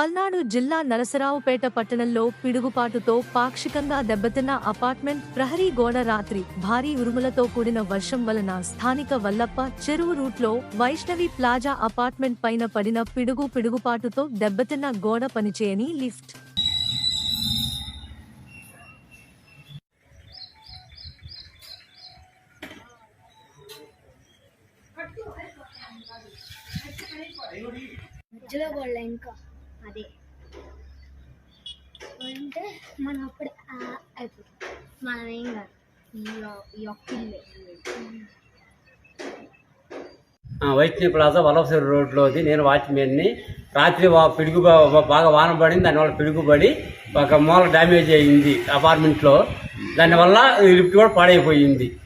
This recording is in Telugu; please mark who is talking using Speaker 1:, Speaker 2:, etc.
Speaker 1: పల్నాడు జిల్లా నరసరావుపేట పట్టణంలో పిడుగుపాటుతో పాక్షికంగా దెబ్బతిన్న అపార్ట్మెంట్ ప్రహరీ గోడ రాత్రి భారీ ఉరుములతో కూడిన వర్షం వలన స్థానిక వల్లప్ప చెరువు రూట్లో వైష్ణవి ప్లాజా అపార్ట్మెంట్ పైన పడిన పిడుగు పిడుగుపాటుతో దెబ్బతిన్న గోడ పనిచేయని లిఫ్ట్.
Speaker 2: మధ్యలో వాళ్ళ ఇంకా. అదే. అంటే మనం అప్పుడు అయిపోతుంది. మనం ఏం కాదు. ఈ
Speaker 3: వైష్ణవి ప్లాజా వల్లభసేరు రోడ్లోది. నేను వాచ్మెన్ని. రాత్రి పిడుగు బాగా వాన పడింది. దానివల్ల పిడుగుపడి ఒక మూల డ్యామేజ్ అయింది అపార్ట్మెంట్లో. దానివల్ల లిఫ్ట్ కూడా పాడైపోయింది.